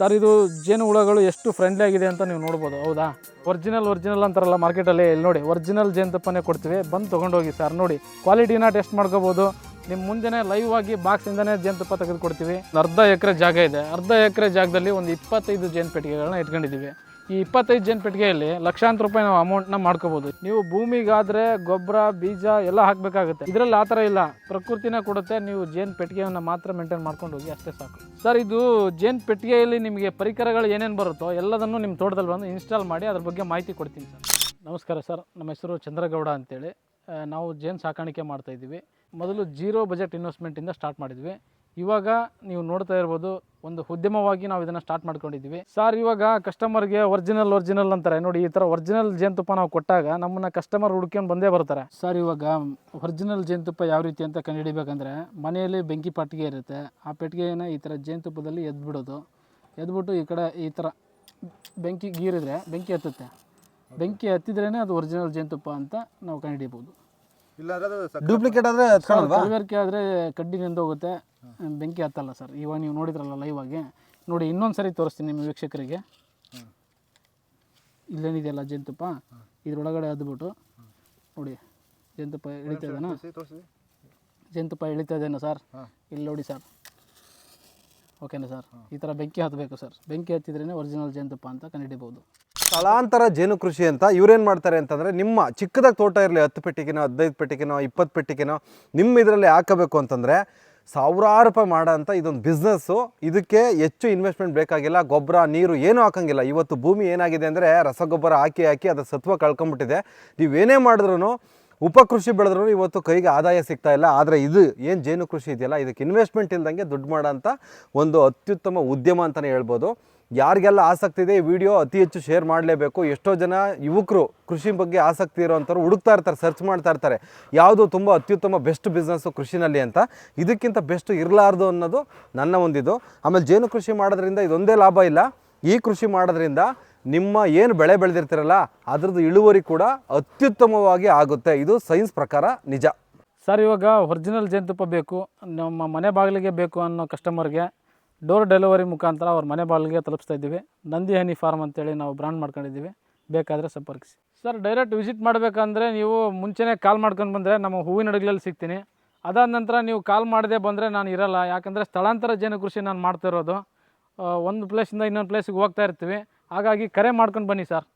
Sir, ಇದು ಜೇನು ಹುಳಗಳು ಎಷ್ಟು ಫ್ರೆಂಡ್ಲಿ ಆಗಿದೆ ಅಂತ ನೀವು ನೋಡ್ಬೋದು, ಹೌದಾ? ಒರಿಜಿನಲ್ ಒರಿಜಿನಲ್ ಅಂತಾರಲ್ಲ ಮಾರ್ಕೆಟಲ್ಲಿ ಇಲ್ಲಿ ನೋಡಿ ಒರಿಜಿನಲ್ ಜೇನುತುಪ್ಪನೇ ಕೊಡ್ತೀವಿ. ಬಂದು ತೊಗೊಂಡೋಗಿ ಸರ್, ನೋಡಿ ಕ್ವಾಲಿಟಿನ ಟೆಸ್ಟ್ ಮಾಡ್ಕೋಬೋದು. ನಿಮ್ಮ ಮುಂದೆನೇ ಲೈವ್ ಆಗಿ ಬಾಕ್ಸಿಂದನೇ ಜೇನುತುಪ್ಪ ತೆಗೆದು ಕೊಡ್ತೀವಿ ಒಂದು ಅರ್ಧ ಎಕರೆ ಜಾಗ ಇದೆ. ಅರ್ಧ ಎಕರೆ ಜಾಗದಲ್ಲಿ ಒಂದು ಇಪ್ಪತ್ತೈದು ಜೇನು ಪೆಟ್ಟಿಗೆಗಳನ್ನ ಇಟ್ಕೊಂಡಿದ್ದೀವಿ. ಈ ಇಪ್ಪತ್ತೈದು ಜನ ಪೆಟ್ಟಿಗೆಯಲ್ಲಿ ಲಕ್ಷಾಂತರ ರೂಪಾಯಿ ನಾವು ಅಮೌಂಟ್ನ ಮಾಡ್ಕೋಬೋದು. ನೀವು ಭೂಮಿಗಾದ್ರೆ, ಗೊಬ್ಬರ, ಬೀಜ ಎಲ್ಲ ಹಾಕಬೇಕಾಗುತ್ತೆ. ಇದರಲ್ಲಿ ಆ ಥರ ಇಲ್ಲ. ಪ್ರಕೃತಿನ ಕೊಡುತ್ತೆ. ನೀವು ಜೇನು ಪೆಟ್ಟಿಗೆಯನ್ನು ಮಾತ್ರ ಮೇಂಟೈನ್ ಮಾಡ್ಕೊಂಡು ಹೋಗಿ ಅಷ್ಟೇ ಸಾಕು. ಸರ್, ಇದು ಜೇನು ಪೆಟ್ಟಿಗೆಯಲ್ಲಿ ನಿಮಗೆ ಪರಿಕರಗಳು ಏನೇನು ಬರುತ್ತೋ ಎಲ್ಲದನ್ನು ನಿಮ್ಮ ತೋಟದಲ್ಲಿ ಬಂದು ಇನ್ಸ್ಟಾಲ್ ಮಾಡಿ ಅದ್ರ ಬಗ್ಗೆ ಮಾಹಿತಿ ಕೊಡ್ತೀನಿ ಸರ್. ನಮಸ್ಕಾರ ಸರ್. ನಮ್ಮ ಹೆಸರು ಚಂದ್ರಗೌಡ ಅಂತೇಳಿ. ನಾವು ಜೇನು ಸಾಕಾಣಿಕೆ ಮಾಡ್ತಾ ಇದ್ದೀವಿ. ಮೊದಲು ಜೀರೋ ಬಜೆಟ್ ಇನ್ವೆಸ್ಟ್ಮೆಂಟಿಂದ ಸ್ಟಾರ್ಟ್ ಮಾಡಿದ್ವಿ. ಇವಾಗ ನೀವು ನೋಡ್ತಾ ಇರ್ಬೋದು ಒಂದು ಉದ್ಯಮವಾಗಿ ನಾವು ಇದನ್ನು ಸ್ಟಾರ್ಟ್ ಮಾಡ್ಕೊಂಡಿದ್ದೀವಿ. ಸರ್ ಇವಾಗ ಕಸ್ಟಮರ್ಗೆ ಒರಿಜಿನಲ್ ಒರಿಜಿನಲ್ ಅಂತಾರೆ. ನೋಡಿ ಈ ಥರ ಒರಿಜಿನಲ್ ಜೇನುತುಪ್ಪ ನಾವು ಕೊಟ್ಟಾಗ ನಮ್ಮನ್ನ ಕಸ್ಟಮರ್ ಹುಡ್ಕೊಂಡು ಬಂದೇ ಬರ್ತಾರೆ ಸರ್ ಇವಾಗ ಒರಿಜಿನಲ್ ಜೇನುತುಪ್ಪ ಯಾವ ರೀತಿ ಅಂತ ಕಂಡುಹಿಡಿಬೇಕಂದ್ರೆ ಮನೆಯಲ್ಲಿ ಬೆಂಕಿ ಪಟ್ಟಿಗೆ ಇರುತ್ತೆ. ಆ ಪೆಟ್ಟಿಗೆನ ಈ ಥರ ಜೇನುತುಪ್ಪದಲ್ಲಿ ಎದ್ಬಿಡೋದು. ಎದ್ಬಿಟ್ಟು ಈ ಕಡೆ ಈ ಥರ ಬೆಂಕಿ ಗೀರಿದ್ರೆ ಬೆಂಕಿ ಹತ್ತುತ್ತೆ ಬೆಂಕಿ ಹತ್ತಿದ್ರೇ ಅದು ಒರಿಜಿನಲ್ ಜೇನುತುಪ್ಪ ಅಂತ ನಾವು ಕಂಡುಹಿಡಿಬೋದು ಡೂಪ್ಲಿಕೇಟ್ ಆದರೆ ಕಲಬೆರಕೆ ಆದರೆ ಕಡ್ಡಿ ಹೋಗುತ್ತೆ ಬೆಂಕಿ ಹತ್ತಲ್ಲ ಸರ್. ಇವಾಗ ನೀವು ನೋಡಿದ್ರಲ್ಲ ಲೈವ್ ಆಗಿ. ನೋಡಿ ಇನ್ನೊಂದು ಸರಿ ತೋರಿಸ್ತೀನಿ ನಿಮ್ಮ ವೀಕ್ಷಕರಿಗೆ. ಇಲ್ಲೇನಿದೆಯಲ್ಲ ಜೇನುತುಪ್ಪ? ಇದ್ರೊಳಗಡೆ ಅದ್ಬಿಟ್ಟು ನೋಡಿ ಜೇನುತುಪ್ಪ ಇಳಿತಾ ಇದ್ದಾನ. ಜೇನುತುಪ್ಪ ಇಳಿತಾ ಇದ್ದೇನೆ ಸರ್? ಇಲ್ಲಿ ನೋಡಿ ಸರ್. ಓಕೆನಾ ಸರ್. ಈ ಥರ ಬೆಂಕಿ ಹತ್ತಬೇಕು ಸರ್. ಬೆಂಕಿ ಹತ್ತಿದ್ರೇ ಒರಿಜಿನಲ್ ಜೇನುತುಪ್ಪ ಅಂತ ಕಂಡುಹಿಡಿಬೋದು ಸ್ಥಳಾಂತರ ಜೇನು ಕೃಷಿ ಅಂತ ಇವ್ರೇನು ಮಾಡ್ತಾರೆ ಅಂತಂದರೆ ನಿಮ್ಮ ಚಿಕ್ಕದಾಗಿ ತೋಟ ಇರಲಿ ಹತ್ತು ಪೆಟ್ಟಿಗೆನೋ ಹದಿನೈದು ಪೆಟ್ಟಿಗೆನೋ ಇಪ್ಪತ್ತು ಪೆಟ್ಟಿಗೆನೋ ನಿಮ್ಮ ಇದರಲ್ಲಿ ಹಾಕಬೇಕು ಅಂತಂದರೆ ಸಾವಿರಾರು ರೂಪಾಯಿ ಮಾಡೋಂಥ ಇದೊಂದು ಬಿಸ್ನೆಸ್ಸು ಇದಕ್ಕೆ ಹೆಚ್ಚು ಇನ್ವೆಸ್ಟ್ಮೆಂಟ್ ಬೇಕಾಗಿಲ್ಲ. ಗೊಬ್ಬರ, ನೀರು ಏನೂ ಹಾಕೋಂಗಿಲ್ಲ. ಇವತ್ತು ಭೂಮಿ ಏನಾಗಿದೆ ಅಂದರೆ ರಸಗೊಬ್ಬರ ಹಾಕಿ ಹಾಕಿ ಅದರ ಸತ್ವ ಕಳ್ಕೊಂಬಿಟ್ಟಿದೆ. ನೀವೇನೇ ಮಾಡಿದ್ರೂ ಉಪಕೃಷಿ ಬೆಳೆದ್ರೂ ಇವತ್ತು ಕೈಗೆ ಆದಾಯ ಸಿಗ್ತಾ ಇಲ್ಲ. ಆದರೆ ಇದು ಏನು ಜೇನು ಕೃಷಿ ಇದೆಯಲ್ಲ, ಇದಕ್ಕೆ ಇನ್ವೆಸ್ಟ್ಮೆಂಟ್ ಇಲ್ದಂಗೆ ದುಡ್ಡು ಮಾಡೋಂಥ ಒಂದು ಅತ್ಯುತ್ತಮ ಉದ್ಯಮ ಅಂತಲೇ ಹೇಳ್ಬೋದು. ಯಾರಿಗೆಲ್ಲ ಆಸಕ್ತಿ ಇದೆ ಈ ವಿಡಿಯೋ ಅತಿ ಹೆಚ್ಚು ಶೇರ್ ಮಾಡಲೇಬೇಕು. ಎಷ್ಟೋ ಜನ ಯುವಕರು ಕೃಷಿ ಬಗ್ಗೆ ಆಸಕ್ತಿ ಇರೋವಂಥವ್ರು ಹುಡುಕ್ತಾ ಇರ್ತಾರೆ ಸರ್ಚ್ ಮಾಡ್ತಾ ಇರ್ತಾರೆ. ಯಾವುದು ತುಂಬ ಅತ್ಯುತ್ತಮ ಬೆಸ್ಟ್ ಬಿಸ್ನೆಸ್ಸು ಕೃಷಿನಲ್ಲಿ ಅಂತ. ಇದಕ್ಕಿಂತ ಬೆಸ್ಟ್ ಇರಲಾರ್ದು ಅನ್ನೋದು ನನ್ನ ಒಂದಿದು. ಆಮೇಲೆ ಜೇನು ಕೃಷಿ ಮಾಡೋದ್ರಿಂದ ಇದೊಂದೇ ಲಾಭ ಇಲ್ಲ. ಈ ಕೃಷಿ ಮಾಡೋದ್ರಿಂದ ನಿಮ್ಮ ಏನು ಬೆಳೆ ಬೆಳೆದಿರ್ತೀರಲ್ಲ, ಅದ್ರದ್ದು ಇಳುವರಿ ಕೂಡ ಅತ್ಯುತ್ತಮವಾಗಿ ಆಗುತ್ತೆ. ಇದು ಸೈನ್ಸ್ ಪ್ರಕಾರ ನಿಜ. ಸರ್, ಇವಾಗ ಒರಿಜಿನಲ್ ಜೇನುತುಪ್ಪ ಬೇಕು, ನಮ್ಮ ಮನೆ ಬಾಗಿಲಿಗೆ ಬೇಕು ಅನ್ನೋ ಕಸ್ಟಮರ್ಗೆ ಡೋರ್ ಡೆಲಿವರಿ ಮುಖಾಂತರ ಅವ್ರ ಮನೆ ಬಾಗಿಲಿಗೆ ತಲುಪಿಸ್ತಾ ಇದ್ದೀವಿ. ನಂದಿ ಹನಿ ಫಾರ್ಮ್ ಅಂತೇಳಿ ನಾವು ಬ್ರಾಂಡ್ ಮಾಡ್ಕೊಂಡಿದ್ದೀವಿ. ಬೇಕಾದರೆ ಸಂಪರ್ಕಿಸಿ. ಸರ್ ಡೈರೆಕ್ಟ್ ವಿಸಿಟ್ ಮಾಡಬೇಕಂದ್ರೆ ನೀವು ಮುಂಚೆನೇ ಕಾಲ್ ಮಾಡ್ಕೊಂಡು ಬಂದರೆ ನಮ್ಮ ಹೂವಿನ ಹಡಗಲಲ್ಲಿ ಸಿಗ್ತೀನಿ. ಅದಾದ ನಂತರ ನೀವು ಕಾಲ್ ಮಾಡದೆ ಬಂದರೆ ನಾನು ಇರಲ್ಲ. ಯಾಕಂದರೆ ಸ್ಥಳಾಂತರ ಜೇನು ಕೃಷಿ ನಾನು ಮಾಡ್ತಾ ಇರೋದು. ಒಂದು ಪ್ಲೇಸಿಂದ ಇನ್ನೊಂದು ಪ್ಲೇಸಿಗೆ ಹೋಗ್ತಾ ಇರ್ತೀವಿ. ಹಾಗಾಗಿ ಕರೆ ಮಾಡ್ಕೊಂಡು ಬನ್ನಿ ಸರ್